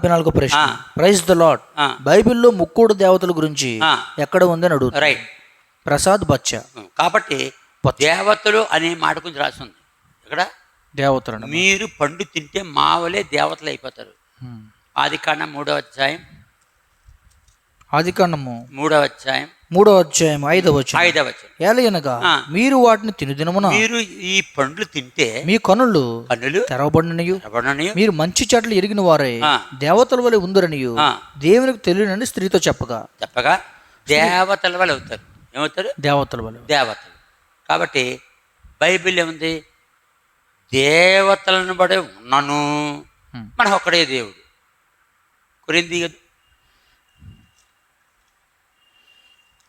నాలుగో ప్రశ్న. Praise the lord. బైబిల్లో ముక్కోడు దేవతల గురించి. ఎక్కడ ఉందని అడుగు రైట్ ప్రసాద్ బచ్చా. కాబట్టి దేవతలు అనే మాట గురించి రాసింది ఇక్కడ దేవతలను మీరు పండు తింటే మావలే దేవతలు అయిపోతారు. ఆది కాండం మూడవ అధ్యాయం. ఆది కాండము మూడవ అధ్యాయం మూడో అధ్యాయం ఐదవ ఐదవ. ఏలయనగా. మీరు వాటిని తినుదినమున మీరు ఈ పండ్లు తింటే మీ కనులు కన్నులు తెరవబడినయు తెరవబడని, మీరు మంచి చెట్లు ఎరిగిన వారే. దేవతల వలె ఉందరనియు. దేవునికి తెలియనని స్త్రీతో చెప్పగా. చెప్పగా దేవతల వాళ్ళు అవుతారు. ఏమవుతారు? దేవతల వలె. దేవతలు. కాబట్టి బైబిల్ ఏముంది? దేవతలను బడే ఉన్నాను. మన ఒక్కడే దేవుడు. కొరింది కదా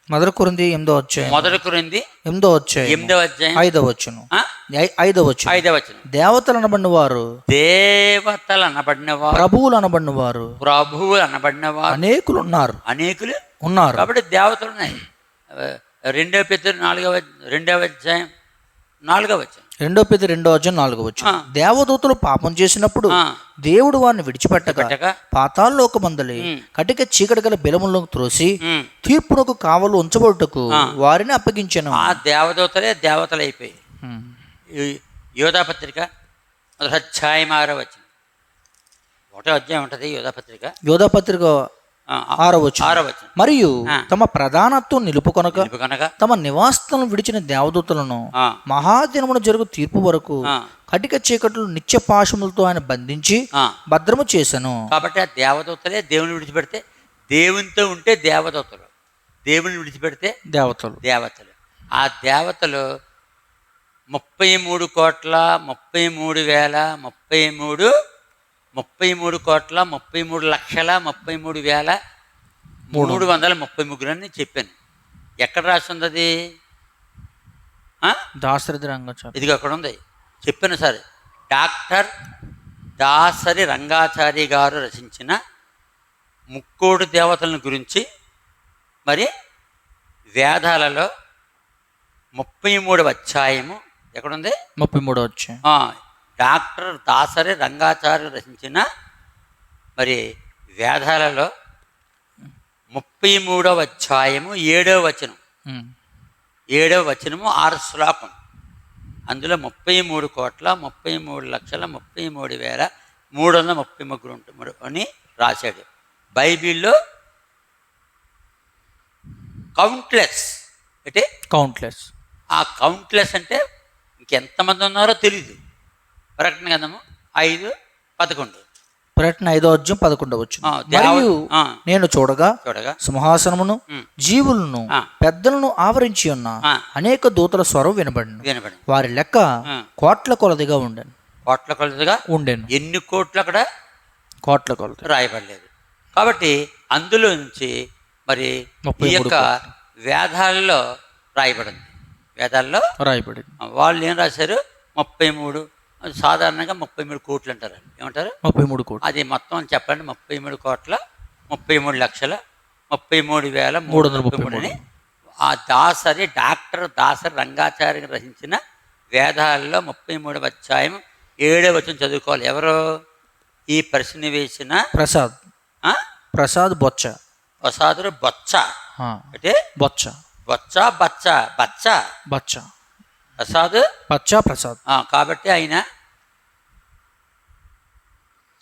మొదటి కొరింది ఎనిమిదో అధ్యాయం. మొదటి కొరింది ఎనిమిదో అధ్యాయం. ఎనిమిదవ అధ్యాయం. ఐదవ వచ్చును ఆ? ఐదవ వచ్చును ఐదవ వచనం. దేవతలు అనబడిన వారు దేవతలు అనబడిన వారు ప్రభువులు అనబడిన వారు ప్రభువులు అనబడిన వారు అనేకులు ఉన్నారు. అనేకులు ఉన్నారు. కాబట్టి దేవతలు ఉన్నాయి. రెండవ పెద్ద నాలుగవ రెండవ అధ్యాయం. నాలుగవ రెండో పెద్ద రెండో అధ్యాయం నాలుగో వచ్చు దేవదూతలు పాపం చేసినప్పుడు. దేవుడు వారిని విడిచిపెట్టగా పెట్టగా పాతాల్లోకమందలి కటిక చీకటి గల బిలములను త్రోసి తీర్పునకు కావలు ఉంచబడుటకు వారిని అప్పగించెను. ఆ దేవదూతలే దేవతలు. ఈ యోధాపత్రిక అధ్యాయం ఆరో వచ్చిన ఒకటో అధ్యాయం ఉంటుంది యోధాపత్రిక యోధాపత్రిక ఆ, ఆ, ఆరో వచ్చు ఆరో వచ్చిన మరియు తమ ప్రధానత్వం నిలుపుకొనక కనుక తమ నివాసతలను విడిచిన దేవదూతలను మహాదినమున జరుగు తీర్పు వరకు కటిక చీకట్లు నిత్య పాశములతో ఆయన బంధించి. భద్రము చేశాను కాబట్టి ఆ దేవదూతలే దేవుని విడిచిపెడితే దేవునితో ఉంటే దేవదూతలు దేవుని విడిచిపెడితే దేవతలు. దేవతలు. ఆ దేవతలు ముప్పై మూడు కోట్ల ముప్పై మూడు వేల ముప్పై మూడు ముప్పై మూడు కోట్ల ముప్పై మూడు లక్షల ముప్పై మూడు వేల మూడు వందల ముప్పై ముగ్గురు అని చెప్పాను. ఎక్కడ రాస్తుంది అది? ఆ? దాసరథి రంగాచార్య ఇదిగో అక్కడ ఉంది. చెప్పాను సార్ డాక్టర్ దాసరి రంగాచారి గారు రచించిన ముక్కోడు దేవతలను గురించి మరి వేదాలలో ముప్పై మూడవ అధ్యాయము ఎక్కడుంది ముప్పై మూడో వచ్చాయి ఆ, డాక్టర్ దాసరి రంగాచార్య రచించిన మరి వేదాలలో ముప్పై మూడవ అధ్యాయము ఏడవ వచనం. ఏడవ వచనము ఆరు శ్లోకం. అందులో ముప్పై మూడు కోట్ల ముప్పై మూడు లక్షల ముప్పై మూడు వేల మూడు వందల ముప్పై ముగ్గురు ఉంటారు అని రాశాడు. బైబిల్లో కౌంట్లెస్ అంటే కౌంట్లెస్ ఆ కౌంట్లెస్ అంటే ఇంకెంతమంది ఉన్నారో తెలీదు. ప్రకటన గంధము ఐదు పదకొండు. ప్రకటన ఐదో అధ్యాయం పదకొండవ వచ్చు మరియు నేను చూడగా చూడగా? సింహాసనమును జీవులను. పెద్దలను ఆవరించి ఉన్న. అనేక దూతల స్వరం వినబడిను. వినబడి వారి లెక్క. కోట్ల కొలదిగా ఉండెను. కోట్ల కొలదిగా ఉండెను. ఎన్ని కోట్లు అక్కడ? కోట్ల కొలది. రాయబడలేదు. కాబట్టి అందులో నుంచి మరి ముప్పై ఈ యొక్క వేదాలలో రాయబడింది. వేదాల్లో రాయబడింది. వాళ్ళు ఏం రాశారు? ముప్పై మూడు అది సాధారణంగా ముప్పై మూడు కోట్లు అంటారు ఏమంటారు? ముప్పై మూడు కోట్లు. అది మొత్తం చెప్పండి. ముప్పై మూడు కోట్ల ముప్పై మూడు లక్షల ముప్పై మూడు వేల మూడు వందల ముప్పై మూడు అని ఆ దాసరి డాక్టర్ దాసరి రంగాచార్య రచించిన వేదాల్లో ముప్పై మూడవ అధ్యాయం ఏడవ వచనం చదువుకోవాలి. ఎవరు? ఈ ప్రశ్న వేసిన ప్రసాద్? ప్రసాద్ బొచ్చ ప్రసాదుడు బొచ్చ అంటే బొచ్చ బొచ్చ బచ్చ బచ్చ బచ్చ ప్రసాద్? బచ్చ ప్రసాద్ కాబట్టి ఆయన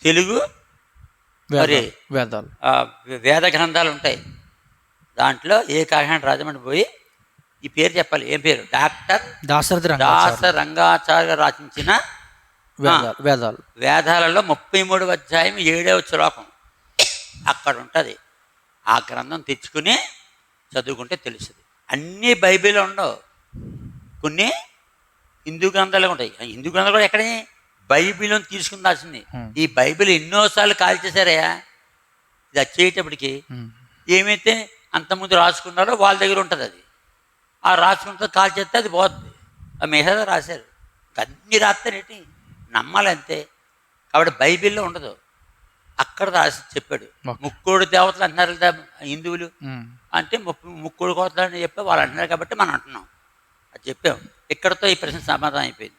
తెలుగు మరి వేదాలు. వేద గ్రంథాలు ఉంటాయి. దాంట్లో ఏ కాకినాడ రాజమండ్రి పోయి ఈ పేరు చెప్పాలి. ఏం పేరు? డాక్టర్ దాశరథి రంగ దాస రంగాచార్య రచించిన వేదాలు వేదాలు. వేదాలలో ముప్పై మూడవ అధ్యాయం ఏడవ శ్లోకం అక్కడ ఉంటుంది. ఆ గ్రంథం తెచ్చుకుని చదువుకుంటే తెలుస్తుంది. అన్నీ బైబిల్ ఉండవు. కొన్ని హిందూ గ్రంథాలు ఉంటాయి. ఆ హిందూ గ్రంథాలు కూడా ఎక్కడే బైబిల్ తీసుకుని రాసింది Hmm. ఈ బైబిల్ ఎన్నోసార్లు కాల్చేశారయ్యా ఇది వచ్చేటప్పటికి. ఏమైతే అంతకుముందు రాసుకున్నారో వాళ్ళ దగ్గర ఉంటుంది అది. ఆ రాసుకుంటే కాల్ చేస్తే అది పోతుంది. ఆ మిగతా రాశారు. అన్ని రాస్తారేంటి నమ్మాలి అంతే కాబట్టి బైబిల్లో ఉండదు. అక్కడ రాసి చెప్పాడు. ముక్కోడు దేవతలు అంటున్నారు కదా హిందువులు. అంటే ముప్పు ముక్కుడు కోతలు అని చెప్పి వాళ్ళు అంటున్నారు కాబట్టి మనం అంటున్నాం. అది చెప్పాం. ఇక్కడతో ఈ ప్రశ్న సమాధానం అయిపోయింది.